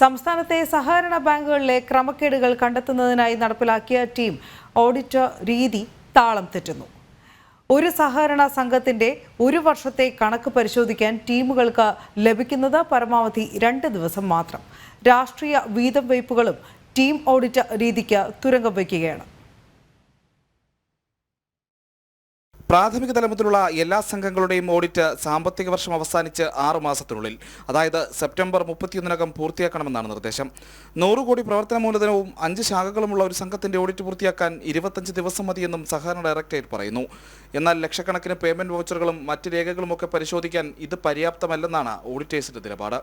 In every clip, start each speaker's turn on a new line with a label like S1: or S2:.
S1: സംസ്ഥാനത്തെ സഹകരണ ബാങ്കുകളിലെ ക്രമക്കേടുകൾ കണ്ടെത്തുന്നതിനായി നടപ്പിലാക്കിയ ടീം ഓഡിറ്റ് രീതി താളം തെറ്റുന്നു. ഒരു സഹകരണ സംഘത്തിന്റെ ഒരു വർഷത്തെ കണക്ക് പരിശോധിക്കാൻ ടീമുകൾക്ക് ലഭിക്കുന്നത് പരമാവധി രണ്ട് ദിവസം മാത്രം. രാഷ്ട്രീയ വീതം വയ്പുകളും ടീം ഓഡിറ്റ് രീതിക്ക് തുരങ്കം വയ്ക്കുകയാണ്.
S2: പ്രാഥമിക തലത്തിലുള്ള എല്ലാ സംഘങ്ങളുടെയും ഓഡിറ്റ് സാമ്പത്തിക വർഷം അവസാനിച്ച് ആറ് മാസത്തിനുള്ളിൽ. അതായത് സെപ്റ്റംബർ മുപ്പത്തിയൊന്നിനകം പൂർത്തിയാക്കണമെന്നാണ് നിർദ്ദേശം. നൂറ് കോടി പ്രവർത്തന മൂലധനവും അഞ്ച് ശാഖകളുമുള്ള ഒരു സംഘത്തിന്റെ ഓഡിറ്റ് പൂർത്തിയാക്കാൻ ഇരുപത്തഞ്ച് ദിവസം മതിയെന്നും സഹകരണ ഡയറക്ടറേറ്റ് പറയുന്നു. എന്നാൽ ലക്ഷക്കണക്കിന് പേയ്മെന്റ് വൗച്ചറുകളും മറ്റ് രേഖകളുമൊക്കെ പരിശോധിക്കാൻ ഇത് പര്യാപ്തമല്ലെന്നാണ് ഓഡിറ്റേഴ്സിന്റെ നിലപാട്.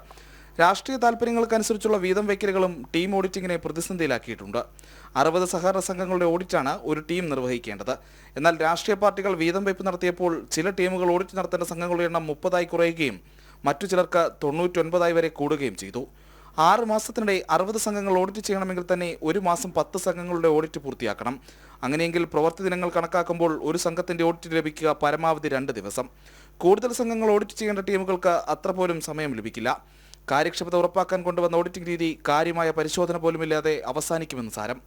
S2: രാഷ്ട്രീയ താല്പര്യങ്ങൾക്കനുസരിച്ചുള്ള വീതം വയ്ക്കലുകളും ടീം ഓഡിറ്റിങ്ങിനെ പ്രതിസന്ധിയിലാക്കിയിട്ടുണ്ട്. അറുപത് സഹകരണ സംഘങ്ങളുടെ ഓഡിറ്റാണ് ഒരു ടീം നിർവഹിക്കേണ്ടത്. എന്നാൽ രാഷ്ട്രീയ പാർട്ടികൾ വീതം വയ്പ് നടത്തിയപ്പോൾ ചില ടീമുകൾ ഓഡിറ്റ് നടത്തേണ്ട സംഘങ്ങളുടെ എണ്ണം മുപ്പതായി കുറയുകയും മറ്റു ചിലർക്ക് തൊണ്ണൂറ്റൊൻപതായി വരെ കൂടുകയും ചെയ്തു. ആറ് മാസത്തിനിടെ അറുപത് സംഘങ്ങൾ ഓഡിറ്റ് ചെയ്യണമെങ്കിൽ തന്നെ ഒരു മാസം പത്ത് സംഘങ്ങളുടെ ഓഡിറ്റ് പൂർത്തിയാക്കണം. അങ്ങനെയെങ്കിൽ പ്രവൃത്തി ദിനങ്ങൾ കണക്കാക്കുമ്പോൾ ഒരു സംഘത്തിന്റെ ഓഡിറ്റ് ലഭിക്കുക പരമാവധി രണ്ട് ദിവസം. കൂടുതൽ സംഘങ്ങൾ ഓഡിറ്റ് ചെയ്യേണ്ട ടീമുകൾക്ക് അത്ര പോലും സമയം ലഭിക്കില്ല. കാര്യക്ഷമത ഉറപ്പാക്കാൻ കൊണ്ടുവന്ന ഓഡിറ്റിംഗ് രീതി കാര്യമായ പരിശോധന പോലുമില്ലാതെ അവസാനിക്കുമെന്ന് സാരം.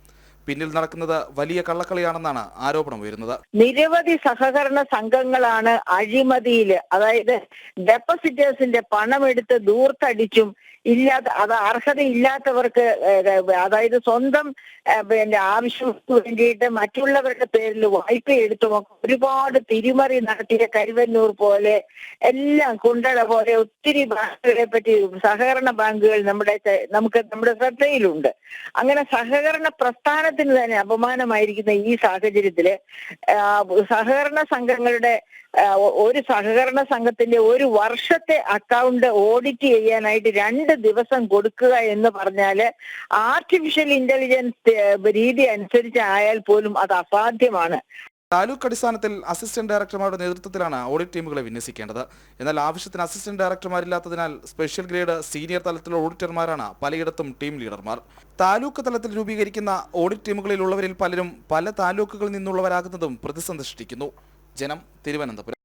S2: പിന്നിൽ നടക്കുന്നത് വലിയ കള്ളക്കളിയാണെന്നാണ് ആരോപണം ഉയരുന്നത്.
S3: നിരവധി സഹകരണ സംഘങ്ങളാണ് അഴിമതിയിൽ അതായത് ഡെപ്പോസിറ്റേഴ്സിന്റെ പണമെടുത്ത് ദൂർത്തടിച്ചും ഇല്ലാത്ത അത് അർഹതയില്ലാത്തവർക്ക് അതായത് സ്വന്തം പിന്നെ ആവശ്യങ്ങൾക്ക് വേണ്ടിയിട്ട് മറ്റുള്ളവരുടെ പേരിൽ വായ്പ എടുത്തും ഒക്കെ ഒരുപാട് തിരിമറി നടത്തിയ കരുവന്നൂർ പോലെ എല്ലാം കുണ്ടള പോലെ ഒത്തിരി ബാങ്കുകളെ പറ്റി സഹകരണ ബാങ്കുകൾ നമ്മുടെ നമുക്ക് നമ്മുടെ ശ്രദ്ധയിലുണ്ട്. അങ്ങനെ സഹകരണ പ്രസ്ഥാനത്തിന് തന്നെ അപമാനമായിരിക്കുന്ന ഈ സാഹചര്യത്തിൽ സഹകരണ സംഘങ്ങളുടെ ഒരു സഹകരണ സംഘത്തിന്റെ ഒരു വർഷത്തെ അക്കൗണ്ട് ഓഡിറ്റ് ചെയ്യാനായിട്ട് രണ്ട് ദിവസം കൊടുക്കുക എന്ന് പറഞ്ഞാൽ ആർട്ടിഫിഷ്യൽ ഇന്റലിജൻസ് രീതി അനുസരിച്ച് ആയാൽ പോലും അത് അസാധ്യമാണ്.
S2: താലൂക്ക് അടിസ്ഥാനത്തിൽ അസിസ്റ്റന്റ് ഡയറക്ടർമാരുടെ നേതൃത്വത്തിലാണ് ഓഡിറ്റ് ടീമുകളെ വിന്യസിക്കേണ്ടത്. എന്നാൽ ആവശ്യത്തിന് അസിസ്റ്റന്റ് ഡയറക്ടർമാരില്ലാത്തതിനാൽ സ്പെഷ്യൽ ഗ്രേഡ് സീനിയർ തലത്തിലുള്ള ഓഡിറ്റർമാരാണ് പലയിടത്തും ടീം ലീഡർമാർ താലൂക്ക് തലത്തിൽ രൂപീകരിക്കുന്ന ഓഡിറ്റ് ടീമുകളിലുള്ളവരിൽ പലരും പല താലൂക്കുകളിൽ നിന്നുള്ളവരാകുന്നതും പ്രതിസന്ധി സൃഷ്ടിക്കുന്നു ജനം തിരുവനന്തപുരം.